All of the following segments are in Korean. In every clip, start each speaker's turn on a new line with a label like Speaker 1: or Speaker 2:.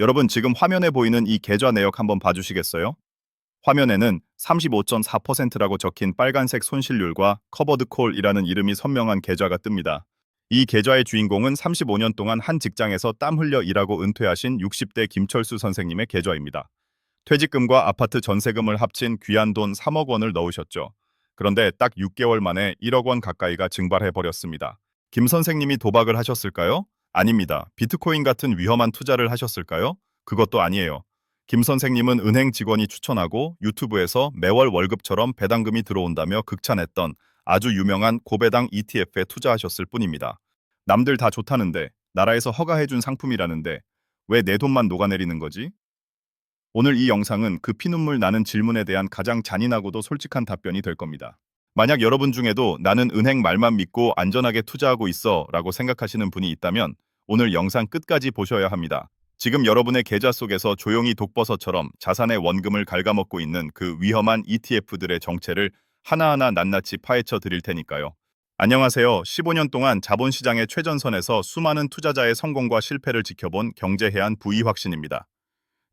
Speaker 1: 여러분 지금 화면에 보이는 이 계좌 내역 한번 봐주시겠어요? 화면에는 35.4%라고 적힌 빨간색 손실률과 커버드 콜이라는 이름이 선명한 계좌가 뜹니다. 이 계좌의 주인공은 35년 동안 한 직장에서 땀 흘려 일하고 은퇴하신 60대 김철수 선생님의 계좌입니다. 퇴직금과 아파트 전세금을 합친 귀한 돈 3억 원을 넣으셨죠. 그런데 딱 6개월 만에 1억 원 가까이가 증발해 버렸습니다. 김 선생님이 도박을 하셨을까요? 아닙니다. 비트코인 같은 위험한 투자를 하셨을까요? 그것도 아니에요. 김 선생님은 은행 직원이 추천하고 유튜브에서 매월 월급처럼 배당금이 들어온다며 극찬했던 아주 유명한 고배당 ETF에 투자하셨을 뿐입니다. 남들 다 좋다는데 나라에서 허가해준 상품이라는데 왜 내 돈만 녹아내리는 거지? 오늘 이 영상은 그 피눈물 나는 질문에 대한 가장 잔인하고도 솔직한 답변이 될 겁니다. 만약 여러분 중에도 나는 은행 말만 믿고 안전하게 투자하고 있어 라고 생각하시는 분이 있다면 오늘 영상 끝까지 보셔야 합니다. 지금 여러분의 계좌 속에서 조용히 독버섯처럼 자산의 원금을 갉아먹고 있는 그 위험한 ETF들의 정체를 하나하나 낱낱이 파헤쳐 드릴 테니까요. 안녕하세요. 15년 동안 자본시장의 최전선에서 수많은 투자자의 성공과 실패를 지켜본 경제해안 부이확신입니다.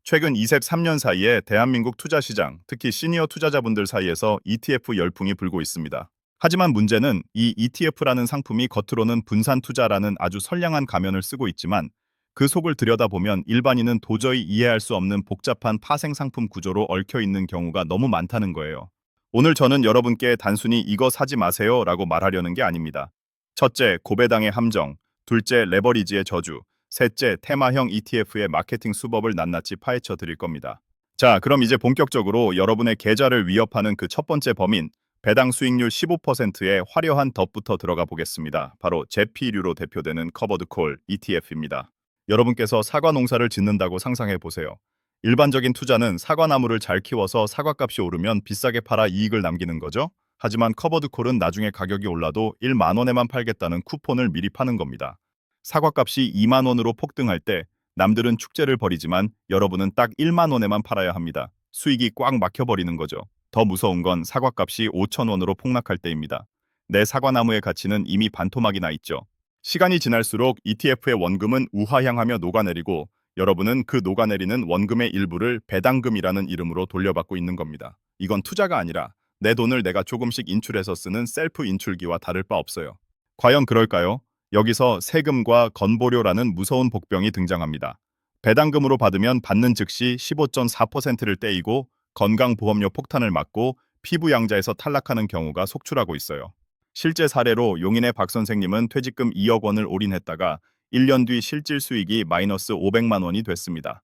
Speaker 1: 최근 23년 사이에 대한민국 투자시장, 특히 시니어 투자자분들 사이에서 ETF 열풍이 불고 있습니다. 하지만 문제는 이 ETF라는 상품이 겉으로는 분산 투자라는 아주 선량한 가면을 쓰고 있지만 그 속을 들여다보면 일반인은 도저히 이해할 수 없는 복잡한 파생 상품 구조로 얽혀 있는 경우가 너무 많다는 거예요. 오늘 저는 여러분께 단순히 이거 사지 마세요 라고 말하려는 게 아닙니다. 첫째, 고배당의 함정. 둘째, 레버리지의 저주. 셋째, 테마형 ETF의 마케팅 수법을 낱낱이 파헤쳐 드릴 겁니다. 자, 그럼 이제 본격적으로 여러분의 계좌를 위협하는 그 첫 번째 범인, 배당 수익률 15%의 화려한 덫부터 들어가 보겠습니다. 바로 제피류로 대표되는 커버드콜 ETF입니다. 여러분께서 사과 농사를 짓는다고 상상해 보세요. 일반적인 투자는 사과나무를 잘 키워서 사과값이 오르면 비싸게 팔아 이익을 남기는 거죠. 하지만 커버드콜은 나중에 가격이 올라도 1만 원에만 팔겠다는 쿠폰을 미리 파는 겁니다. 사과값이 2만 원으로 폭등할 때 남들은 축제를 벌이지만 여러분은 딱 1만 원에만 팔아야 합니다. 수익이 꽉 막혀버리는 거죠. 더 무서운 건 사과값이 5천 원으로 폭락할 때입니다. 내 사과나무의 가치는 이미 반토막이 나 있죠. 시간이 지날수록 ETF의 원금은 우하향하며 녹아내리고 여러분은 그 녹아내리는 원금의 일부를 배당금이라는 이름으로 돌려받고 있는 겁니다. 이건 투자가 아니라 내 돈을 내가 조금씩 인출해서 쓰는 셀프 인출기와 다를 바 없어요. 과연 그럴까요? 여기서 세금과 건보료라는 무서운 복병이 등장합니다. 배당금으로 받으면 받는 즉시 15.4%를 떼이고 건강보험료 폭탄을 맞고 피부 양자에서 탈락하는 경우가 속출하고 있어요. 실제 사례로 용인의 박 선생님은 퇴직금 2억 원을 올인했다가 1년 뒤 실질 수익이 마이너스 500만 원이 됐습니다.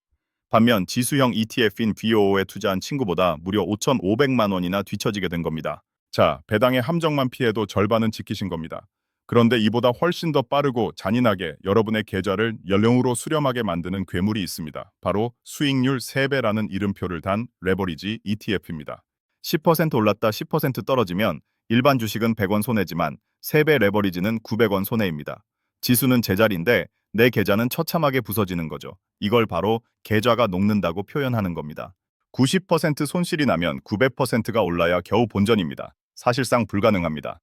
Speaker 1: 반면 지수형 ETF인 BOO에 투자한 친구보다 무려 5,500만 원이나 뒤처지게 된 겁니다. 자, 배당의 함정만 피해도 절반은 지키신 겁니다. 그런데 이보다 훨씬 더 빠르고 잔인하게 여러분의 계좌를 연령으로 수렴하게 만드는 괴물이 있습니다. 바로 수익률 3배라는 이름표를 단 레버리지 ETF입니다. 10% 올랐다 10% 떨어지면 일반 주식은 100원 손해지만 3배 레버리지는 900원 손해입니다. 지수는 제자리인데 내 계좌는 처참하게 부서지는 거죠. 이걸 바로 계좌가 녹는다고 표현하는 겁니다. 90% 손실이 나면 900%가 올라야 겨우 본전입니다. 사실상 불가능합니다.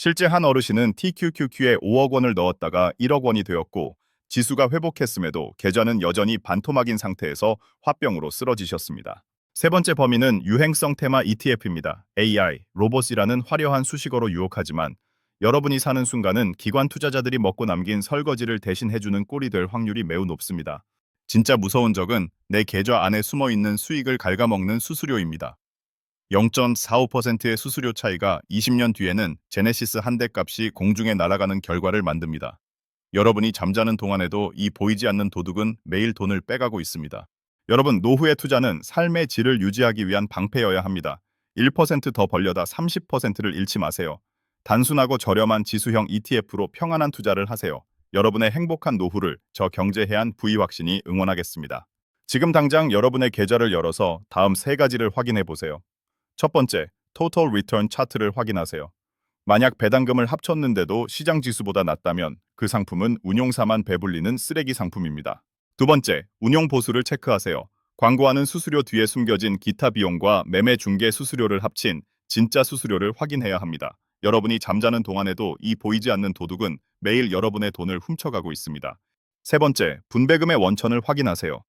Speaker 1: 실제 한 어르신은 TQQQ에 5억 원을 넣었다가 1억 원이 되었고 지수가 회복했음에도 계좌는 여전히 반토막인 상태에서 화병으로 쓰러지셨습니다. 세 번째 범위는 유행성 테마 ETF입니다. AI, 로봇이라는 화려한 수식어로 유혹하지만 여러분이 사는 순간은 기관 투자자들이 먹고 남긴 설거지를 대신 해주는 꼴이 될 확률이 매우 높습니다. 진짜 무서운 적은 내 계좌 안에 숨어 있는 수익을 갉아먹는 수수료입니다. 0.45%의 수수료 차이가 20년 뒤에는 제네시스 한 대 값이 공중에 날아가는 결과를 만듭니다. 여러분이 잠자는 동안에도 이 보이지 않는 도둑은 매일 돈을 빼가고 있습니다. 여러분, 노후의 투자는 삶의 질을 유지하기 위한 방패여야 합니다. 1%더 벌려다 30%를 잃지 마세요. 단순하고 저렴한 지수형 ETF로 평안한 투자를 하세요. 여러분의 행복한 노후를 저 경제해안 부의 확신이 응원하겠습니다. 지금 당장 여러분의 계좌를 열어서 다음 세 가지를 확인해 보세요. 첫 번째, 토탈 리턴 차트를 확인하세요. 만약 배당금을 합쳤는데도 시장 지수보다 낮다면 그 상품은 운용사만 배불리는 쓰레기 상품입니다. 두 번째, 운용 보수를 체크하세요. 광고하는 수수료 뒤에 숨겨진 기타 비용과 매매 중개 수수료를 합친 진짜 수수료를 확인해야 합니다. 여러분이 잠자는 동안에도 이 보이지 않는 도둑은 매일 여러분의 돈을 훔쳐가고 있습니다. 세 번째, 분배금의 원천을 확인하세요.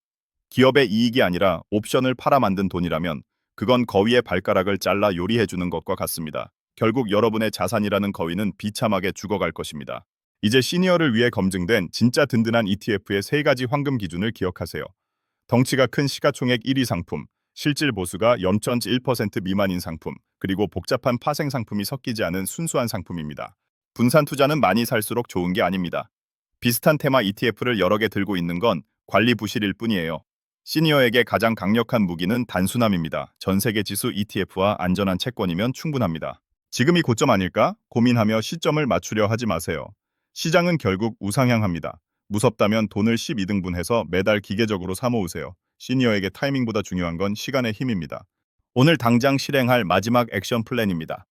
Speaker 1: 기업의 이익이 아니라 옵션을 팔아 만든 돈이라면 그건 거위의 발가락을 잘라 요리해주는 것과 같습니다. 결국 여러분의 자산이라는 거위는 비참하게 죽어갈 것입니다. 이제 시니어를 위해 검증된 진짜 든든한 ETF의 세 가지 황금 기준을 기억하세요. 덩치가 큰 시가총액 1위 상품, 실질 보수가 0.1% 미만인 상품, 그리고 복잡한 파생 상품이 섞이지 않은 순수한 상품입니다. 분산 투자는 많이 살수록 좋은 게 아닙니다. 비슷한 테마 ETF를 여러 개 들고 있는 건 관리 부실일 뿐이에요. 시니어에게 가장 강력한 무기는 단순함입니다. 전 세계 지수 ETF와 안전한 채권이면 충분합니다. 지금이 고점 아닐까? 고민하며 시점을 맞추려 하지 마세요. 시장은 결국 우상향합니다. 무섭다면 돈을 12등분해서 매달 기계적으로 사모으세요. 시니어에게 타이밍보다 중요한 건 시간의 힘입니다. 오늘 당장 실행할 마지막 액션 플랜입니다.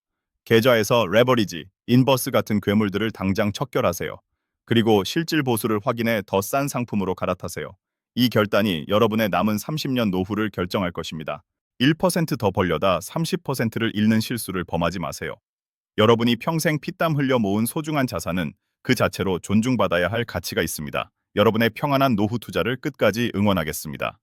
Speaker 1: 계좌에서 레버리지, 인버스 같은 괴물들을 당장 척결하세요. 그리고 실질 보수를 확인해 더 싼 상품으로 갈아타세요. 이 결단이 여러분의 남은 30년 노후를 결정할 것입니다. 1%더 벌려다 30%를 잃는 실수를 범하지 마세요. 여러분이 평생 피땀 흘려 모은 소중한 자산은 그 자체로 존중받아야 할 가치가 있습니다. 여러분의 평안한 노후 투자를 끝까지 응원하겠습니다.